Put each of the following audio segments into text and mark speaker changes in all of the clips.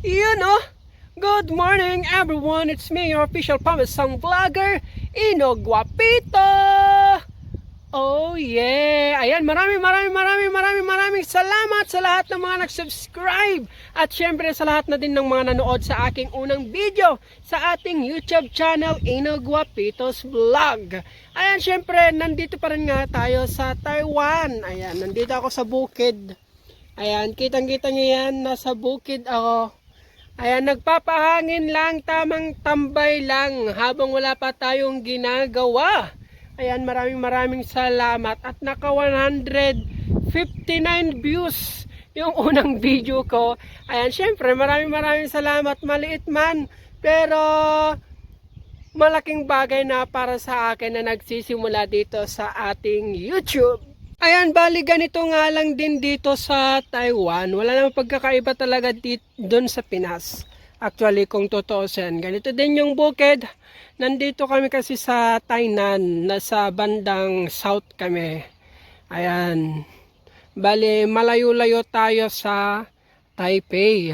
Speaker 1: Yun oh! Good morning everyone! It's me, your official Pamasang Vlogger, Ino Guapito! Oh yeah! Ayan, maraming maraming maraming maraming maraming salamat sa lahat ng mga nag-subscribe at syempre sa lahat na din ng mga nanood sa aking unang video sa ating YouTube channel Ino Guapitos Vlog. Ayan, syempre nandito pa rin nga tayo sa Taiwan. Ayan, nandito ako sa bukid. Ayan, kitang-kita nyo yan, nasa bukid ako. Ayan, nagpapahangin lang, tamang tambay lang habang wala pa tayong ginagawa. Ayan, maraming maraming salamat at naka 159 views yung unang video ko. Ayan, syempre maraming maraming salamat, maliit man, pero malaking bagay na para sa akin na nagsisimula dito sa ating YouTube. Ayan, bali ganito nga lang din dito sa Taiwan. Wala namang pagkakaiba talaga dito, doon sa Pinas. Actually, kung totoo yan, ganito din yung bukid. Nandito kami kasi sa Tainan, nasa bandang south kami. Ayan. Bali, malayo-layo tayo sa Taipei.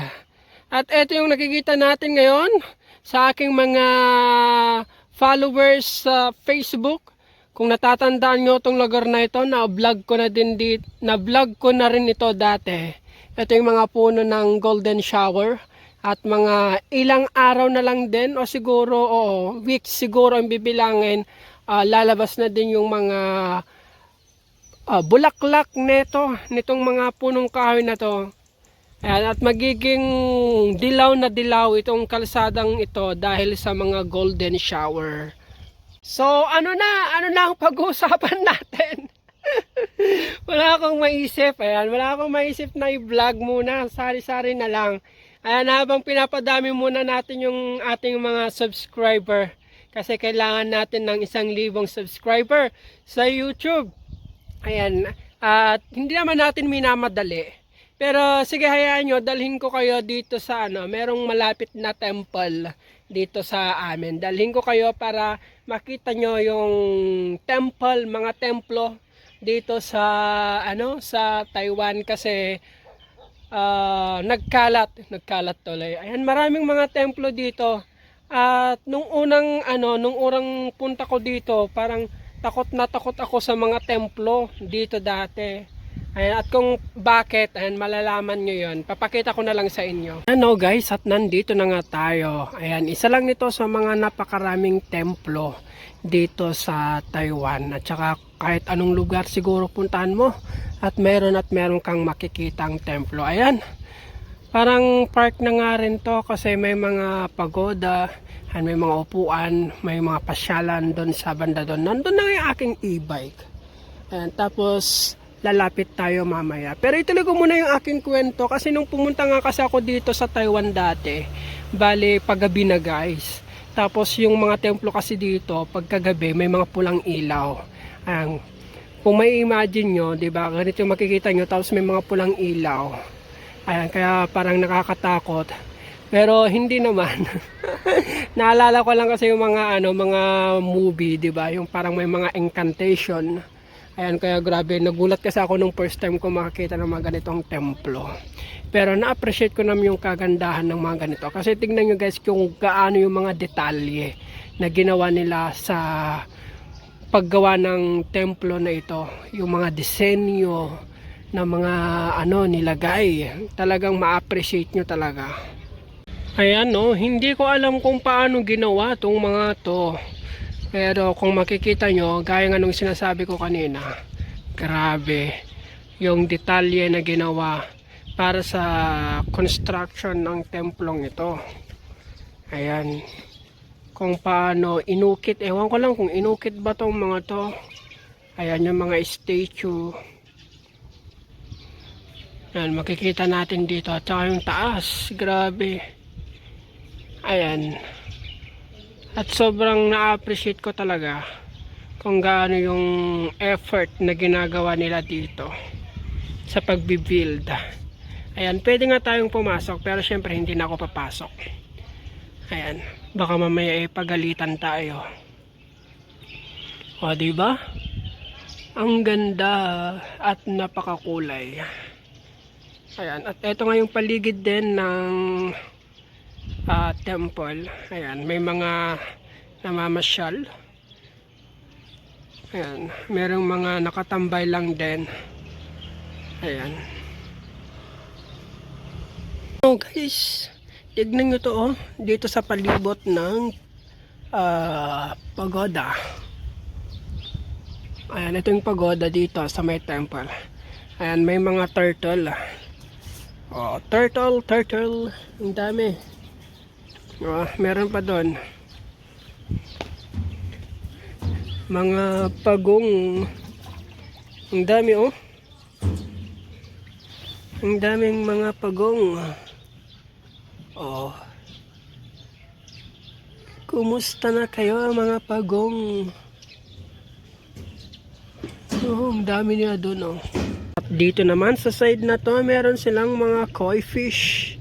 Speaker 1: At ito yung nakikita natin ngayon sa aking mga followers sa Facebook. Kung natatandaan nyo itong lugar na ito, na-vlog ko na din dit, na-vlog ko na rin ito dati. Ito yung mga puno ng golden shower at mga ilang araw na lang din o siguro oo, weeks siguro ang bibilangin ah, lalabas na din yung mga ah, bulaklak nito nitong mga punong kahoy na to Ayan, at magiging dilaw na dilaw itong kalsadang ito dahil sa mga golden shower. So, ano na? Ano na ang pag-uusapan natin? wala akong maisip. Ayan, wala akong maisip na i-vlog muna. Sari-sari na lang. Ayan, habang pinapadami muna natin yung ating mga subscriber. Kasi kailangan natin ng isang libong subscriber sa YouTube. Ayan, at hindi naman natin minamadali. Pero sige hayaan nyo, dalhin ko kayo dito sa ano, merong malapit na temple dito sa amin. Dalhin ko kayo para makita nyo yung temple, mga templo dito sa ano sa Taiwan kasi ah, nagkalat, nagkalat tuloy. Ayan, maraming mga templo dito. At nung unang ano, nung urang punta ko dito, parang takot na takot ako sa mga templo dito dati. Ayan, at kung bakit, ayan, malalaman nyo yun. Papakita ko na lang sa inyo. Ano guys, at nandito na nga tayo. Ayan, isa lang nito sa mga napakaraming templo dito sa Taiwan. At saka kahit anong lugar siguro puntahan mo. At meron at meron kang makikitang templo. Ayan, parang park na nga rin to kasi may mga pagoda. Ayan, may mga upuan, may mga pasyalan doon sa banda doon. Nandun na yung aking e-bike. Ayan, tapos lalapit tayo mamaya. Pero ituloy ko muna yung aking kwento kasi nung pumunta nga kasi ako dito sa Taiwan dati, bali paggabi na guys. Tapos yung mga templo kasi dito, pagkagabi may mga pulang ilaw. Ayan, kung may imagine nyo, di ba, ganito yung makikita nyo, tapos may mga pulang ilaw. Ayan, kaya parang nakakatakot. Pero hindi naman. Naalala ko lang kasi yung mga ano, mga movie, 'di ba? Yung parang may mga incantation. Ayan, kaya grabe, nagulat kasi ako nung first time ko makakita ng mga ganitong templo. Pero na-appreciate ko naman yung kagandahan ng mga ganito. Kasi tingnan nyo guys kung gaano yung mga detalye na ginawa nila sa paggawa ng templo na ito. Yung mga disenyo na mga ano nilagay. Talagang ma-appreciate nyo talaga. Ayan no, hindi ko alam kung paano ginawa tong mga to. Pero kung makikita nyo, gaya nga nung sinasabi ko kanina, grabe yung detalye na ginawa para sa construction ng templong ito. Ayan. Kung paano inukit, ewan ko lang kung inukit ba tong mga to. Ayan yung mga statue. Ayan, makikita natin dito. At saka yung taas, grabe. Ayan. At sobrang na-appreciate ko talaga kung gaano yung effort na ginagawa nila dito sa pagbibuild. Ayan, pwede nga tayong pumasok pero syempre hindi na ako papasok. Ayan, baka mamaya eh pagalitan tayo. O, di ba? Ang ganda at napakakulay. Ayan, at ito nga yung paligid din ng ah, temple. Ayan, may mga namamasyal. Ayan, merong mga nakatambay lang din. Ayan. Oh guys, tignan nyo to oh, dito sa palibot ng ah, pagoda. Ayan, ito yung pagoda dito sa may temple. Ayan, may mga turtle. Oh, turtle, turtle. Ang dami. Oh, meron pa doon. Mga pagong. Ang dami oh. Ang daming mga pagong. Oh. Kumusta na kayo mga pagong? Oh, ang dami niya doon oh. Dito naman sa side na to, meron silang mga koi fish.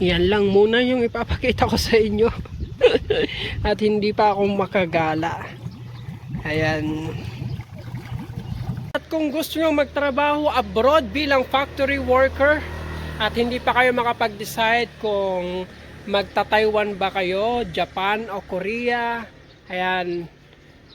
Speaker 1: Yan lang muna yung ipapakita ko sa inyo. At hindi pa ako makagala. Ayan. At kung gusto nyo magtrabaho abroad bilang factory worker at hindi pa kayo makapag-decide kung magta-Taiwan ba kayo, Japan o Korea, ayan,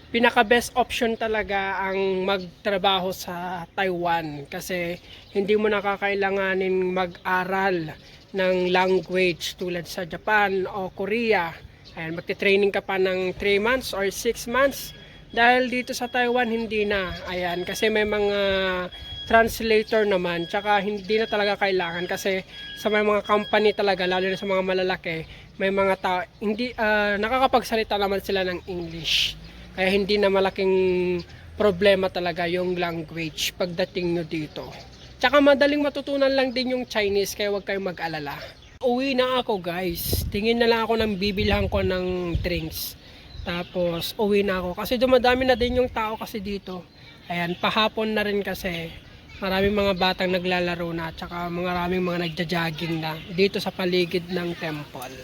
Speaker 1: pinaka best option talaga ang magtrabaho sa Taiwan kasi hindi mo nakakailanganin mag-aral ng language tulad sa Japan o Korea. Ayan, magte-training ka pa ng 3 months or 6 months dahil dito sa Taiwan hindi na. Ayan, kasi may mga translator naman tsaka hindi na talaga kailangan kasi sa may mga company talaga lalo na sa mga malalaki may mga tao hindi ah, nakakapagsalita naman sila ng English. Kaya hindi na malaking problema talaga yung language pagdating nyo dito. Tsaka madaling matutunan lang din yung Chinese kaya huwag kayong mag-alala. Uwi na ako guys. Tingin na lang ako ng bibilhan ko ng drinks. Tapos uwi na ako kasi dumadami na din yung tao kasi dito. Ayan, pahapon na rin kasi maraming mga batang naglalaro na tsaka maraming mga nagja-jogging na dito sa paligid ng temple.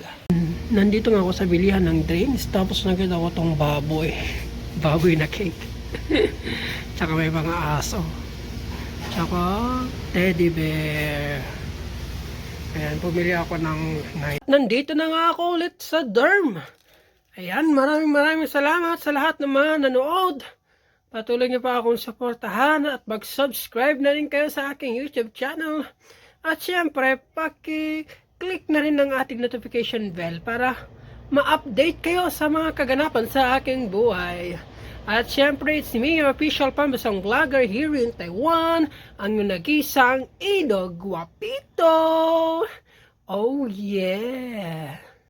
Speaker 1: Nandito nga ako sa bilihan ng drinks tapos nakita ko tong baboy. Baboy na cake. tsaka may mga aso. Tsaka teddy bear. Ayan, pumili ako ng night. Nandito na nga ako ulit sa Derm. Ayan, maraming maraming salamat sa lahat ng mga nanood. Patuloy niyo pa akong suportahan at mag-subscribe na rin kayo sa aking YouTube channel. At syempre, paki-click na rin ng ating notification bell para ma-update kayo sa mga kaganapan sa aking buhay. At syempre, me, your official pambasang vlogger here in Taiwan, ang nagisang Ido Guapito. Oh yeah!